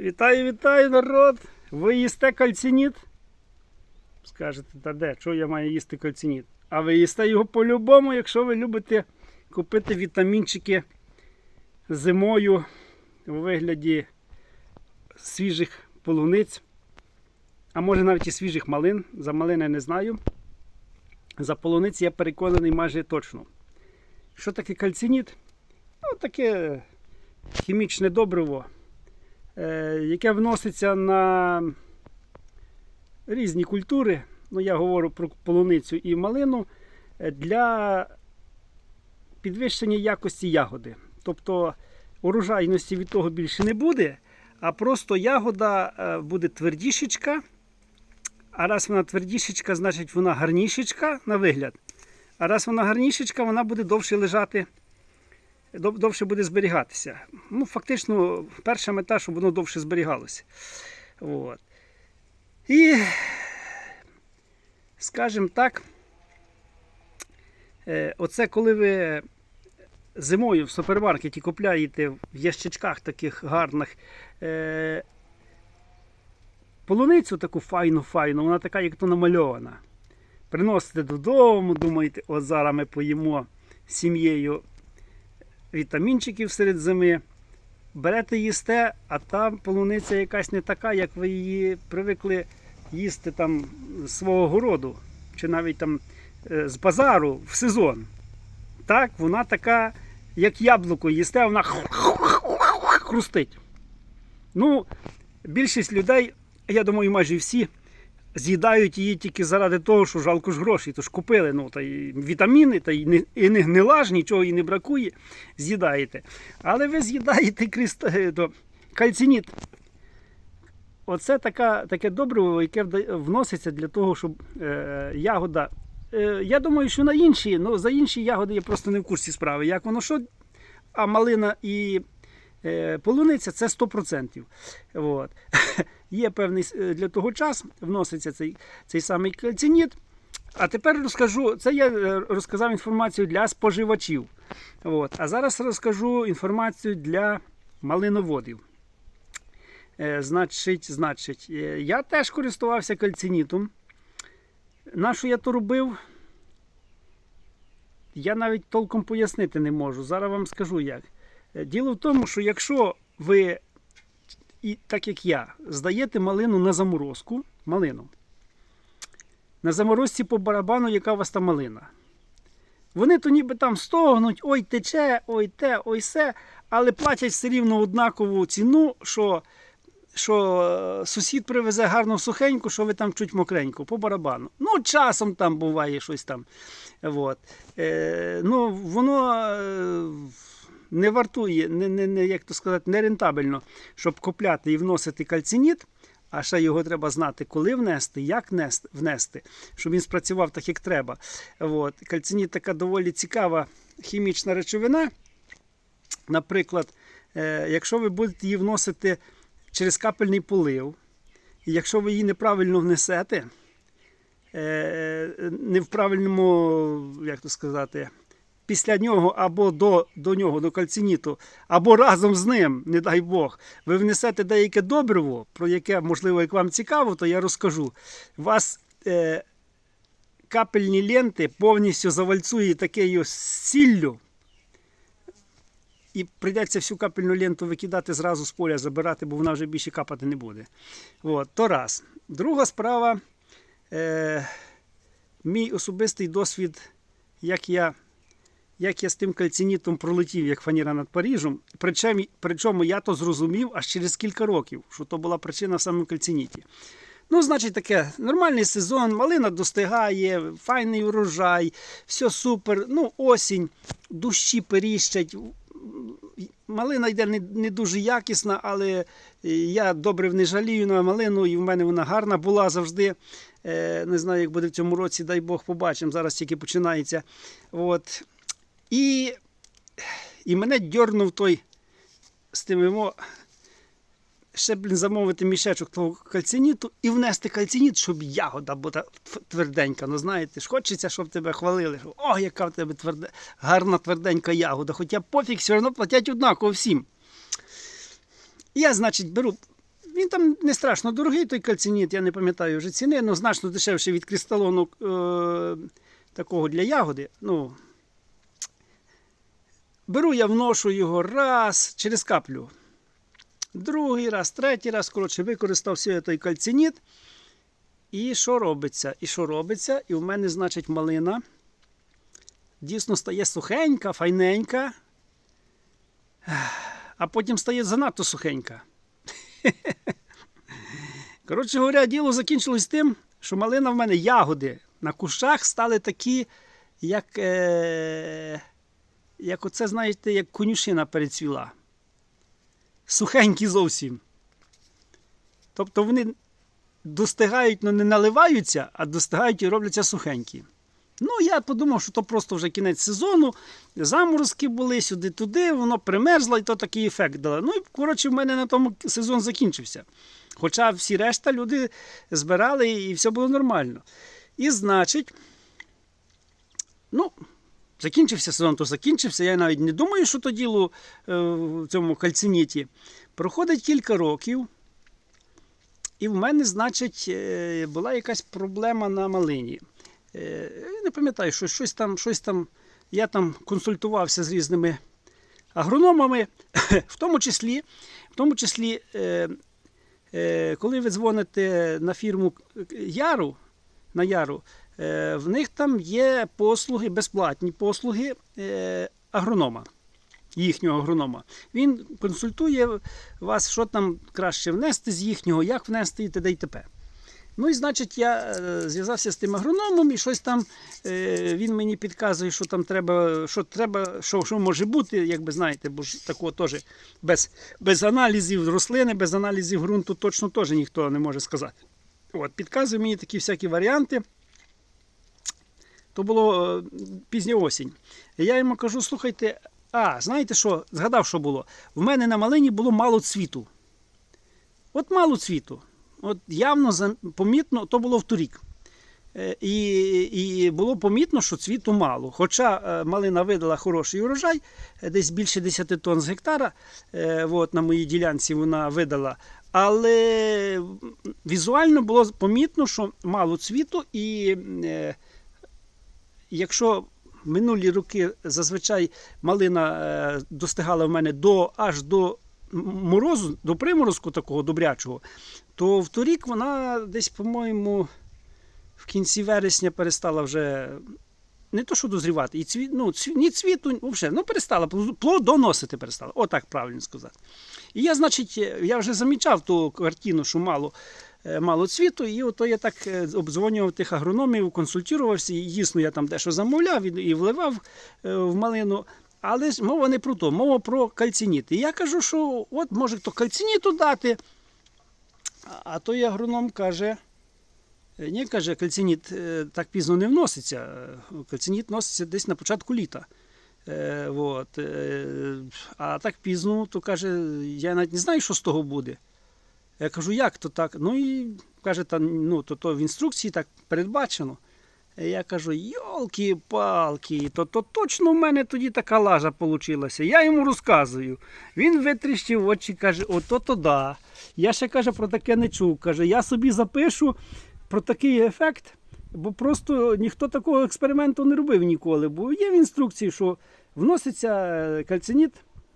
Вітаю, вітаю, народ! Ви їсте кальцініт? Скажете, та де, чого я маю їсти кальцініт? А ви їсте його по-любому, якщо ви любите купити вітамінчики зимою у вигляді свіжих полуниць, а може навіть і свіжих малин. За малини не знаю. За полуниць я переконаний майже точно. Що таке кальцініт? Ну, таке хімічне добриво, яке вноситься на різні культури. Ну, я говорю про полуницю і малину е, для підвищення якості ягоди. Тобто урожайності від того більше не буде, а просто ягода е, буде твердішечка. А раз вона твердішечка, значить вона гарнішечка на вигляд. А раз вона гарнішечка, вона буде довше лежати, довше буде зберігатися. Ну, фактично, перша мета, щоб воно довше зберігалося. От. І, скажімо так, е, оце коли ви зимою в супермаркеті купляєте в ящичках таких гарних е, полуницю таку файну-файну, вона така, як то намальована. Приносите додому, думаєте, от зараз ми поїмо сім'єю вітамінчиків серед зими. Берете їсте, а там полуниця якась не така, як ви її привикли їсти там з свого городу, чи навіть там е, з базару в сезон. Так, вона така, як яблуко їсте, вона хрустить. Ну, більшість людей, я думаю, майже всі, з'їдають її тільки заради того, що жалко ж грошей. Тож купили ну, та й вітаміни, та й не, і не гнила ж, нічого їй не бракує, з'їдаєте. Але ви з'їдаєте крист... е, кальцініт. Оце така, таке добриво, яке вноситься для того, щоб е, ягода. Е, я думаю, що на інші, ну за інші ягоди я просто не в курсі справи. Як воно що, а малина і полуниця це 100%. От. Є певний е, для того час, вноситься цей, цей самий кальцініт. А тепер розкажу, це я е, розказав інформацію для споживачів. От. А зараз розкажу інформацію для малиноводів. Е, значить, значить, е, я теж користувався кальцинітом. На що я то робив? Я навіть толком пояснити не можу. Зараз вам скажу як. Діло в тому, що якщо ви, і так як я, здаєте малину на заморозку, малину, на заморозці по барабану, яка у вас там малина. Вони то ніби там стогнуть, ой тече, ой те, ой се, але платять все рівно однакову ціну, що, що е, сусід привезе гарну сухеньку, що ви там чуть мокреньку, по барабану. Ну, часом там буває щось там. От. Е, ну, воно е, не вартує, не, не, не, як то сказати, не рентабельно, щоб купляти і вносити кальцініт. А ще його треба знати, коли внести, як внести, щоб він спрацював так, як треба. От. Кальциніт така доволі цікава хімічна речовина. Наприклад, е, якщо ви будете її вносити через капельний полив, і якщо ви її неправильно внесете, е, не в правильному, як то сказати, після нього або до, до нього, до кальциніту, або разом з ним, не дай Бог, ви внесете деяке добриво, про яке, можливо, як вам цікаво, то я розкажу. Вас е, капельні ленти повністю завальцює такою сіллю. І прийдеться всю капельну ленту викидати зразу з поля, забирати, бо вона вже більше капати не буде. От, то раз. Друга справа. Е, мій особистий досвід, як я, як я з тим кальцинітом пролетів, як фаніра над Парижем. Причому, причому я то зрозумів аж через кілька років, що то була причина в кальциніті. Ну, значить, таке нормальний сезон, малина достигає, файний урожай, все супер. Ну, осінь, дощі періщать. Малина йде не, не дуже якісна, але я добре не жалію на малину, і в мене вона гарна була завжди. Е, не знаю, як буде в цьому році, дай Бог побачимо. Зараз тільки починається. От. І, і мене дьорнув той з тим ще блін, замовити мішечок того кальциніту і внести кальциніт, щоб ягода була тверденька. Ну знаєте ж, хочеться, щоб тебе хвалили. що, О, яка в тебе тверде, гарна тверденька ягода. Хоча пофіг, все одно платять однаково всім. Я, значить, беру Він там не страшно дорогий, той кальциніт, я не пам'ятаю вже ціни, але значно дешевший від кристалону е, такого для ягоди. Ну, беру я вношу його раз через каплю. Другий раз, третій раз, коротше, використав все той кальциніт. І що робиться? І що робиться? І в мене, значить, малина дійсно стає сухенька, файненька, а потім стає занадто сухенька. Коротше говоря, діло закінчилось тим, що малина в мене ягоди на кущах стали такі, як, е, як оце, знаєте, як конюшина перецвіла. Сухенькі зовсім. Тобто вони достигають, але не наливаються, а достигають і робляться сухенькі. Ну, я подумав, що то просто вже кінець сезону, заморозки були сюди-туди, воно примерзло і то такий ефект дало. Ну і коротше, в мене на тому сезон закінчився. Хоча всі решта люди збирали і все було нормально. І значить, ну, закінчився сезон, то закінчився. Я навіть не думаю, що то діло е, в цьому кальциніті. Проходить кілька років. І в мене, значить, е, була якась проблема на малині. Е, Не пам'ятаю, що щось там, щось там. Я там консультувався з різними агрономами, в тому числі, в тому числі коли ви дзвоните на фірму Яру, на Яру, в них там є послуги, безплатні послуги е, агронома їхнього агронома. Він консультує вас, що там краще внести з їхнього, як внести і т.д. і т.п. Ну і значить, я е, зв'язався з тим агрономом і щось там е, він мені підказує, що там треба, що треба, що, що може бути, як би знаєте, бо ж такого теж без, без аналізів рослини, без аналізів ґрунту точно теж ніхто не може сказати. От, підказує мені такі всякі варіанти. То було е, пізня осінь. Я йому кажу: слухайте, а, знаєте що? Згадав, що було. В мене на малині було мало цвіту. От мало цвіту. От явно помітно, то було вторік. Е, І, і було помітно, що цвіту мало. Хоча е, малина видала хороший урожай, десь більше 10 тонн з гектара. От, на моїй ділянці вона видала. Але візуально було помітно, що мало цвіту, і якщо минулі роки зазвичай малина е, достигала в мене до аж до морозу, до приморозку такого добрячого, то вторік вона десь, по-моєму, в кінці вересня перестала вже не то, що дозрівати, і цвіт, ну, цві, ні цвіту, взагалі, ну перестала, плодоносити перестала. Отак правильно сказати. І я, значить, е, я вже замічав ту картину, що мало, мало цвіту, і ото я так е, обдзвонював тих агрономів, консультувався, і дійсно я там дещо замовляв і, вливав е, в малину. Але мова не про то, мова про кальциніт. І я кажу, що от може хто кальциніту дати. А- той агроном каже. е, Ні, каже, кальциніт е, так пізно не вноситься. Е, Кальциніт вноситься десь на початку літа. Е, вот. е, А так пізно, то каже, я навіть не знаю, що з того буде. Я кажу, як то так? Ну і каже, та, ну, то, то в інструкції так передбачено. Я кажу, йолки-палки, то, то точно в мене тоді така лажа получилася. Я йому розказую. Він витріщив очі, каже, ото то да. Я ще каже, про таке не чув. Каже, я собі запишу про такий ефект, бо просто ніхто такого експерименту не робив ніколи. Бо є в інструкції, що вноситься кальциніт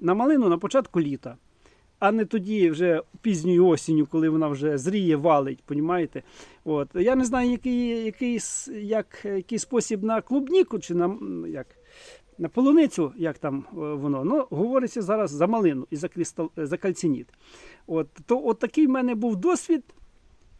на малину на початку літа. А не тоді, вже пізньою осінню, коли вона вже зріє, валить, понімаєте? От. Я не знаю, який, який, як, який спосіб на клубніку чи на, як, на полуницю, як там е, воно. Ну, говориться зараз за малину і за, кристал, за кальциніт. От, то, от такий в мене був досвід.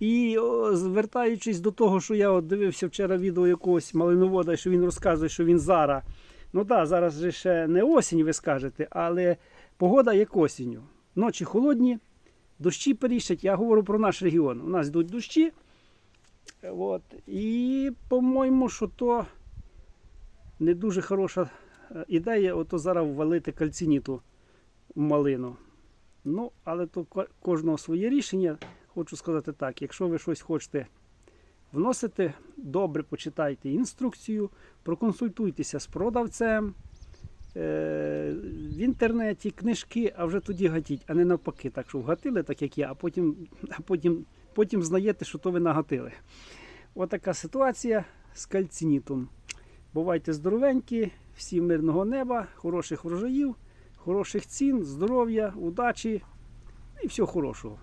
І звертаючись до того, що я от дивився вчора відео якогось малиновода, що він розказує, що він зараз. Ну так, да, зараз же ще не осінь, ви скажете, але погода як осінню. Ночі холодні, дощі періщать. Я говорю про наш регіон. У нас йдуть дощі. От. І, по-моєму, що то не дуже хороша е, ідея, ото зараз ввалити кальциніту в малину. Ну, але то кожного своє рішення. Хочу сказати так: якщо ви щось хочете вносити, добре почитайте інструкцію, проконсультуйтеся з продавцем. В інтернеті книжки, а вже тоді гатіть, а не навпаки, так що вгатили, так як я, а потім, а потім, потім знаєте, що то ви нагатили. Отака ситуація з кальцинітом. Бувайте здоровенькі, всім мирного неба, хороших врожаїв, хороших цін, здоров'я, удачі і всього хорошого.